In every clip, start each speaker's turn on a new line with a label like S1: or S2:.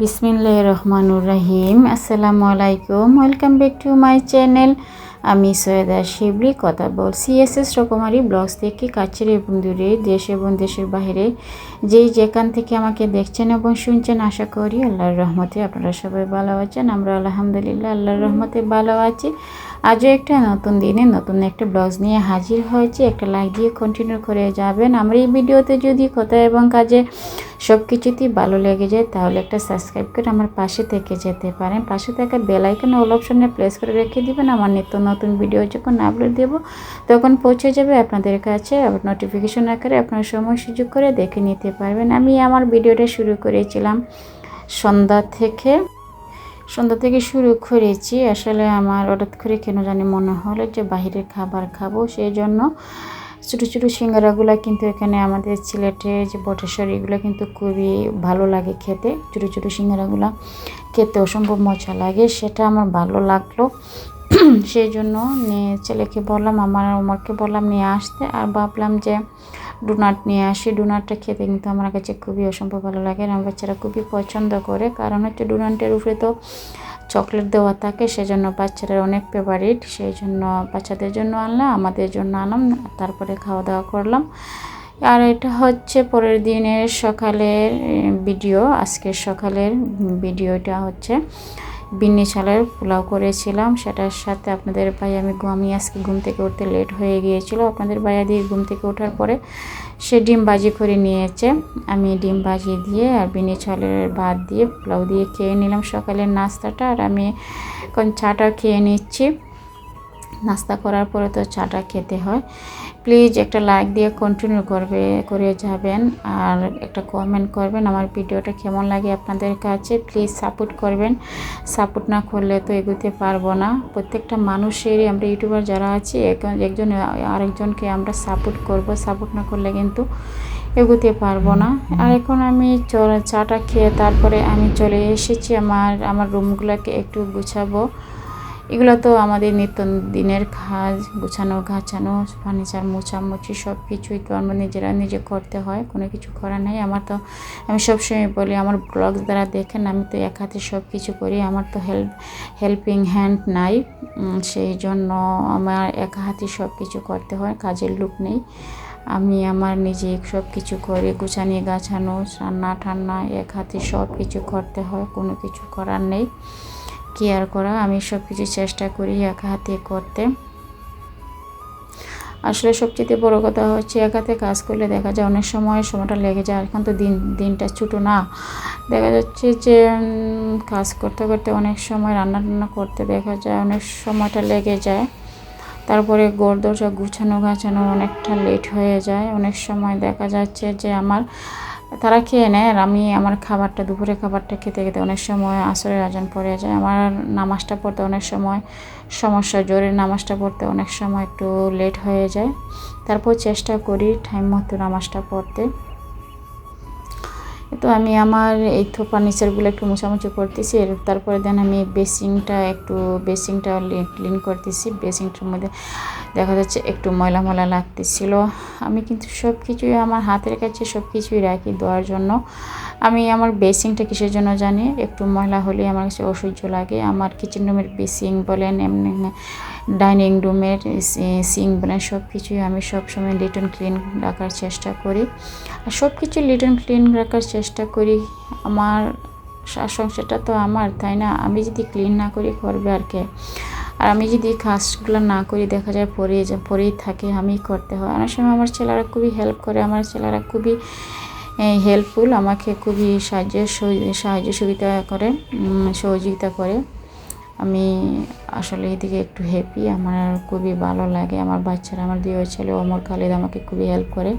S1: বিসমিল্লাহ রহমানুর রাহিম। আসসালামু আলাইকুম। Welcome back to my channel আমি সৈয়দা শিবলি কথা বলছি। এস এস রকমারি ব্লগস থেকে কাছের এবং দূরে দেশ এবং দেশের বাইরে যেই যেখান থেকে আমাকে দেখছেন এবং শুনছেন, আশা করি আল্লাহর রহমতে আপনারা সবাই ভালো আছেন। আমরা আলহামদুলিল্লাহ আল্লাহর রহমতে ভালো আছি। আজও একটা নতুন দিনে নতুন একটা ব্লগস নিয়ে হাজির হয়েছি। একটা লাইক দিয়ে কন্টিনিউ করে যাবেন। আমরা এই ভিডিওতে যদি কথা এবং কাজে সব কিছুতেই ভালো লেগে যায়, তাহলে একটা সাবস্ক্রাইব করে আমার পাশে থেকে যেতে পারেন। পাশে থাকা বেল আইকন অল অপশনে প্রেস করে রেখে দিবেন। আমার নিত্য নতুন ভিডিও যখন আপলোড দেব, তখন পৌঁছে যাবে আপনাদের কাছে। নোটিফিকেশন আকারে আপনার সময় সুযোগ করে দেখে নিতে পারবেন। আমি আমার ভিডিওটা শুরু করেছিলাম সন্ধ্যা থেকে। সন্ধ্যা থেকে শুরু করেছি। আসলে আমার হঠাৎ করে কেন জানি মনে হলো যে বাহিরের খাবার খাব, সেই জন্য ছোটো ছোটো সিঙ্গারাগুলো কিন্তু এখানে আমাদের সিলেটে যে বটেশ্বর, এগুলো কিন্তু খুবই ভালো লাগে খেতে। ছোটো ছোটো সিঙ্গারাগুলো খেতে অসম্ভব মজা লাগে, সেটা আমার ভালো লাগল। সেই জন্য নিয়ে ছেলেকে বললাম, আমার ওমরকে বললাম নিয়ে আসতে, আর ভাবলাম যে ডোনাট নিয়ে আসি। ডোনাটটা খেতে কিন্তু আমার কাছে খুবই অসম্ভব ভালো লাগে, আর আমার বাচ্চারা খুবই পছন্দ করে। কারণ হচ্ছে ডোনাটের উপরে তো চকলেট দেওয়া থাকে, সেজন্য বাচ্চারা অনেক ফেভারিট সেই জন্য বাচ্চাদের জন্য আনলাম, আমাদের জন্য আনলাম, তারপরে খাওয়া দাওয়া করলাম। আর এটা হচ্ছে পরের দিনের সকালের ভিডিও আজকের সকালের ভিডিওটা হচ্ছে। বিন্নি চালের পোলাও করেছিলাম। সেটার সাথে আপনাদের ভাই, আমি আমি আজকে ঘুম থেকে উঠতে লেট হয়ে গিয়েছিল। আপনাদের ভাইয়া দিয়ে ঘুম থেকে ওঠার পরে সে ডিম বাজি করে নিয়েছে। আমি ডিম বাজি দিয়ে আর বিনি চালের ভাত দিয়ে পোলাও দিয়ে খেয়ে নিলাম সকালের নাস্তাটা। আর আমি এখন চাটা খেয়ে নিচ্ছি। নাস্তা করার পরে তো চাটা খেতে হয়। প্লিজ একটা লাইক দিয়ে কন্টিনিউ করবে, করে যাবেন আর একটা কমেন্ট করবেন আমার ভিডিওটা কেমন লাগে আপনাদের কাছে। প্লিজ সাপোর্ট করবেন। সাপোর্ট না করলে তো এগোতে পারব না। প্রত্যেকটা মানুষেরই আমরা ইউটিউবার যারা আছি, একজন আরেকজনকে আমরা সাপোর্ট করব। সাপোর্ট না করলে কিন্তু এগোতে পারব না। আর এখন আমি চাটা খেয়ে তারপরে আমি চলে এসেছি। আমার আমার রুমগুলোকে একটু গুছাবো। এগুলো তো আমাদের নিত্য দিনের কাজ, গুছানো গাছানো ফার্নিচার, মোছামুছি সব কিছুই তো আমরা নিজেরা নিজে করতে হয়, কোনো কিছু করা নেই। আমার তো, আমি সবসময় বলি, আমার ব্লগ দ্বারা দেখেন, আমি তো এক হাতে সব কিছু করি, আমার তো হেল্প হেল্পিং হ্যান্ড নাই। সেই জন্য আমার এক হাতে সব কিছু করতে হয়, কাজের লুক নেই। আমি আমার নিজে সব কিছু করে, গুছানি, গাছানো, রান্না, ঠান্না, এক হাতে সব কিছু করতে হয়, কোনো কিছু করার নেই। কেয়ার করা, আমি সব কিছু চেষ্টা করি একা হাতে করতে। আসলে সবচেয়ে বড় কথা হচ্ছে এক হাতে কাজ করলে দেখা যায় অনেক সময় সময়টা লেগে যায় এখন তো দিন, দিনটা ছোটো না। দেখা যাচ্ছে যে কাজ করতে করতে অনেক সময় রান্না টান্না করতে দেখা যায় অনেক সময়টা লেগে যায়। তারপরে গড় দরজা গুছানো গাছানো অনেকটা লেট হয়ে যায়। অনেক সময় দেখা যাচ্ছে যে আমার তারা খেয়ে নেয়। আমি আমার খাবারটা দুপুরে খাবারটা খেতে খেতে অনেক সময় আসরের আজান পড়ে যায়। আমার নামাজটা পড়তে অনেক সময় সমস্যা, জোরের নামাজটা পড়তে অনেক সময় একটু লেট হয়ে যায়। তারপর চেষ্টা করি টাইম মতো নামাজটা পড়তে। তো আমি আমার এই তো ফার্নিচারগুলো একটু মোছামুছি করতেছি। তারপরে দেন আমি বেসিংটা একটু বেসিংটা ক্লিন করতেছি। বেসিংটার মধ্যে দেখা যাচ্ছে একটু ময়লা ময়লা লাগতেছিল। আমি কিন্তু সব কিছুই আমার হাতের কাছে সব কিছুই রাখি দেওয়ার জন্য। আমি আমার বেসিংটা কিসের জন্য জানি? একটু ময়লা হলে আমার কাছে অসহ্য লাগে। আমার কিচেন রুমের বেসিং বলেন, এমনি ডাইনিং রুমের সিং বলেন সব কিছুই আমি সবসময় লিটন ক্লিন রাখার চেষ্টা করি। আর সব কিছু লিটন ক্লিন রাখার চেষ্টা করি। আমার সংসারটা তো আমার, তাই না? আমি যদি ক্লিন না করি, করবে আর কে? আর আমি যদি কাজগুলো না করি, দেখা যায় পরে পরেই থাকে আমি করতে হয়। অনেক সময় আমার ছেলেরা খুবই হেল্প করে, আমার ছেলেরা খুবই হেল্পফুল আমাকে খুবই সাহায্য সাহায্য সুবিধা করে সহযোগিতা করে। আমি আসলে এদিকে একটু হ্যাপি আমার খুবই ভালো লাগে, আমার বাচ্চারা, আমার দুই ছেলে অমর খালিদ আমাকে খুবই হেল্প করে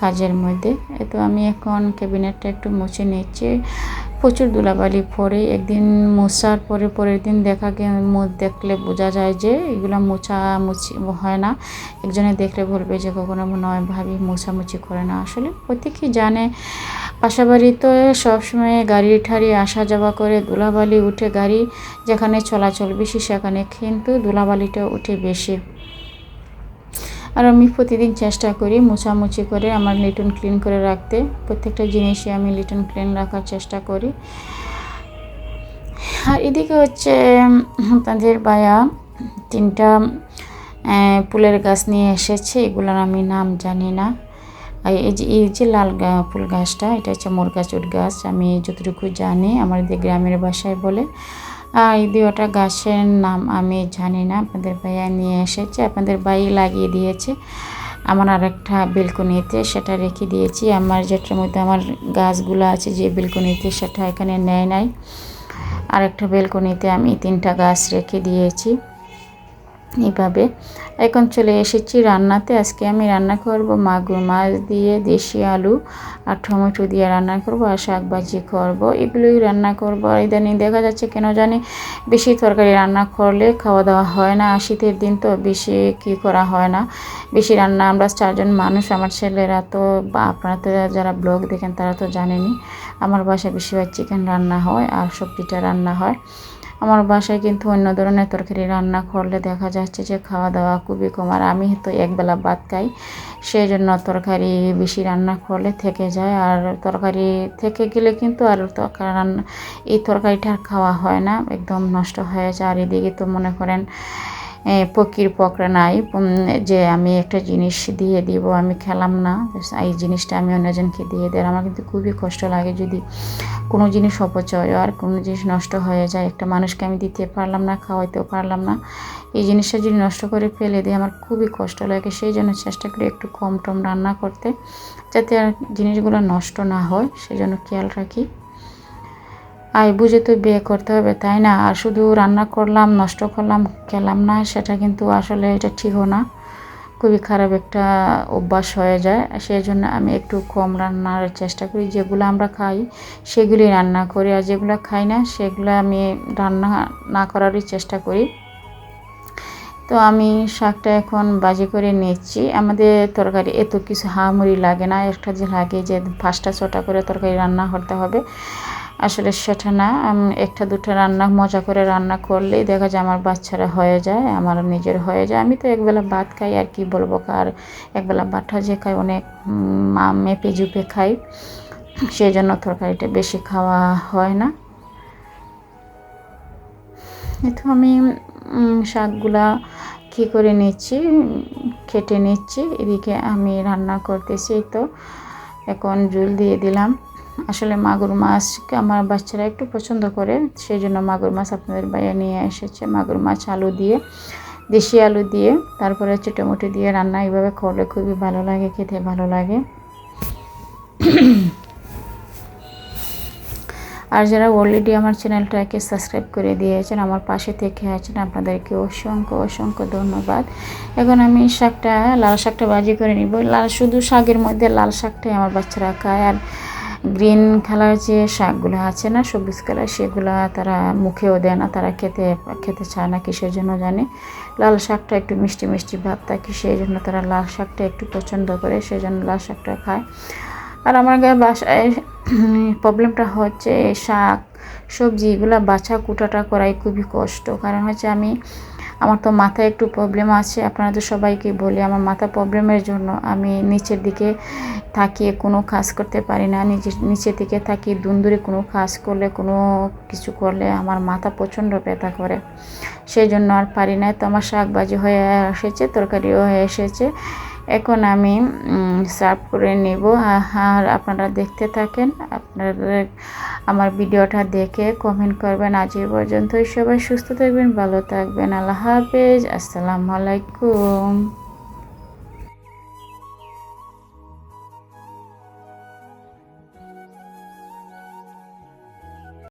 S1: কাজের মধ্যে। তো আমি এখন ক্যাবিনেটটা একটু মুছে নিচ্ছি। প্রচুর ধুলাবালি পরে, একদিন মোছার পরে পরের দিন দেখা দেখলে বোঝা যায় যে এগুলো মোছা মুছি হয় না। একজনে দেখলে বলবে যে কখনো নয় ভাবি মোছামুছি করে না। আসলে প্রত্যেকেই জানে পাশাবাড়ি তো সবসময় গাড়ি ঠাড়ি আসা যাওয়া করে ধুলাবালি উঠে গাড়ি যেখানে চলাচল বেশি সেখানে কিন্তু ধুলাবালিটা উঠে বেশি। আর আমি প্রতিদিন চেষ্টা করি মোছামুছি করে আমার লিটন ক্লিন করে রাখতে। প্রত্যেকটা জিনিসই আমি লিটন ক্লিন রাখার চেষ্টা করি। আর এদিকে হচ্ছে তাদের বায়া তিনটা ফুলের গাছ নিয়ে এসেছে। এগুলোর আমি নাম জানি না। এই যে এই যে লাল ফুল গাছটা, এটা হচ্ছে মোর গাছ। আমি যতটুকু জানি, আমাদের গ্রামের বাসায় বলে। এই দুটা গাছের নাম আমি জানি না, আপনাদের ভাইয়া নিয়ে এসেছে, আপনাদের ভাই লাগিয়ে দিয়েছে। আমার আরেকটা বেলকনিতে সেটা রেখে দিয়েছি। আমার যেটার মধ্যে আমার গাছগুলো আছে, যে বেলকনিতে সেটা এখানে নেয় নাই। আরেকটা বেলকনিতে আমি তিনটা গাছ রেখে দিয়েছি। এইভাবে এখন চলে এসেছি রান্নাতে। আজকে আমি রান্না করব মাগুর মাছ দিয়ে, দেশি আলু আর টমেটো দিয়ে রান্না করব আর শাক ভাজি করব। এগুলোই রান্না করব। আর ইদানিং দেখা যাচ্ছে কেন জানি বেশি তরকারি রান্না করলে খাওয়া দাওয়া হয় না। আর শীতের দিন তো বেশি কি করা হয় না। বেশি রান্না, আমরা চারজন মানুষ, আমার ছেলেরা তো বা আপনারা তো যারা ব্লগ দেখেন তারা তো জানেনি আমার বাসায় বেশিরভাগ চিকেন রান্না হয় আর সবজিটা রান্না হয়। আমার বাসায় কিন্তু অন্য ধরনের তরকারি রান্না করলে দেখা যাচ্ছে যে খাওয়া দাওয়া খুবই কম। আর আমি তো একবেলা বাদ খাই সেই জন্য তরকারি বেশি রান্না করলে থেকে যায়। আর তরকারি থেকে গেলে কিন্তু আর রান্না, এই তরকারিটা আর খাওয়া হয় না, একদম নষ্ট হয়ে যায়। আর এদিকে তো মনে করেন পকির পকড়া নাই। যে আমি একটা জিনিস দিয়ে দিব, আমি খেলাম না। এই জিনিসটা আমি অন্যজনকে দিয়ে দেয় আমার কিন্তু খুবই কষ্ট লাগে যদি কোনো জিনিস অপচয় আর কোনো জিনিস নষ্ট হয়ে যায়। একটা মানুষকে আমি দিতে পারলাম না, খাওয়াইতেও পারলাম না। এই জিনিসটা যদি নষ্ট করে ফেলে দিই, আমার খুবই কষ্ট লাগে। সেই জন্য চেষ্টা করি একটু কম টম রান্না করতে, যাতে আর জিনিসগুলো নষ্ট না হয়। সেই জন্য খেয়াল রাখি। আয় বুঝে তো বিয়ে করতে হবে, তাই না? আর শুধু রান্না করলাম, নষ্ট করলাম, খেলাম না, সেটা কিন্তু আসলে এটা ঠিকও না। খুবই খারাপ একটা অভ্যাস হয়ে যায়। সেই জন্য আমি একটু কম রান্নার চেষ্টা করি। যেগুলো আমরা খাই সেগুলি রান্না করি। আর যেগুলো খাই না, সেগুলো আমি রান্না না করারই চেষ্টা করি। তো আমি শাকটা এখন বাজি করে নিচ্ছি। আমাদের তরকারি এত কিছু হামুড়ি লাগে না, একটা যে লাগে যে পাঁচটা ছটা করে তরকারি রান্না করতে হবে। আসলে সেটা না আমি একটা দুটো রান্না মজা করে রান্না করলেই দেখা যায় আমার বাচ্চারা হয়ে যায়, আমার নিজের হয়ে যায়। আমি তো একবেলা ভাত খাই, আর কি বলব আর একবেলা ভাতটা যে খাই অনেক মা মেপে জুপে খাই সেই জন্য তরকারিটা বেশি খাওয়া হয় না। এই তো আমি শাকগুলা কী করে নিচ্ছি, কেটে নিচ্ছি, এদিকে আমি রান্না করতেছি তো, এখন জুল দিয়ে দিলাম। আসলে মাগুর মাছ আমার বাচ্চারা একটু পছন্দ করে সেই জন্য মাগুর মাছ আপনাদের বাইরে নিয়ে এসেছে। মাগুর মাছ আলু দিয়ে, দেশি আলু দিয়ে, তারপরে হচ্ছে টমেটো দিয়ে রান্না। এইভাবে করলে খুবই ভালো লাগে, খেতে ভালো লাগে। আর যারা অলরেডি আমার চ্যানেলটাকে সাবস্ক্রাইব করে দিয়েছেন, আমার পাশে থেকে আছেন, আপনাদেরকে অসংখ্য অসংখ্য ধন্যবাদ। এখন আমি শাকটা, লাল শাকটা বাজি করে নিব। লাল, শুধু শাকের মধ্যে লাল শাকটাই আমার বাচ্চারা খায়। আর গ্রিন কালার যে শাকগুলো আছে না, সবুজ কালার, সেগুলো তারা মুখেও দেয় না, তারা খেতে খেতে চায় না কিসের জন্য জানে। লাল শাকটা একটু মিষ্টি মিষ্টি ভাব থাকে, সেই জন্য তারা লাল শাকটা একটু পছন্দ করে, সেই জন্য লাল শাকটা খায়। আর আমার গায়ে বাসায় প্রবলেমটা হচ্ছে শাক, সবজি এগুলো বাছা কুটাটা করাই খুবই কষ্ট। কারণ হচ্ছে আমি আমার তো মাথায় একটু প্রবলেম আছে। আপনারা তো সবাইকে বলি, আমার মাথা প্রবলেমের জন্য আমি নিচের দিকে থাকিয়ে কোনো কাজ করতে পারি না। নিচে নিচের দিকে থাকি দুন্দুরে কোনো কাজ করলে, কোনো কিছু করলে আমার মাথা প্রচণ্ড ব্যথা করে। সেই জন্য আর পারি না। তো আমার শাক ভাজি হয়ে এসেছে, তরকারিও হয়ে এসেছে। এখন আমি সার্ভ করে নেব। আর আপনারা দেখতে থাকেন। আপনাদের, আমার ভিডিওটা দেখে কমেন্ট করবেন। আজ এই পর্যন্তই। সবাই সুস্থ থাকবেন, ভালো থাকবেন। আল্লাহ হাফেজ। আসসালামু আলাইকুম।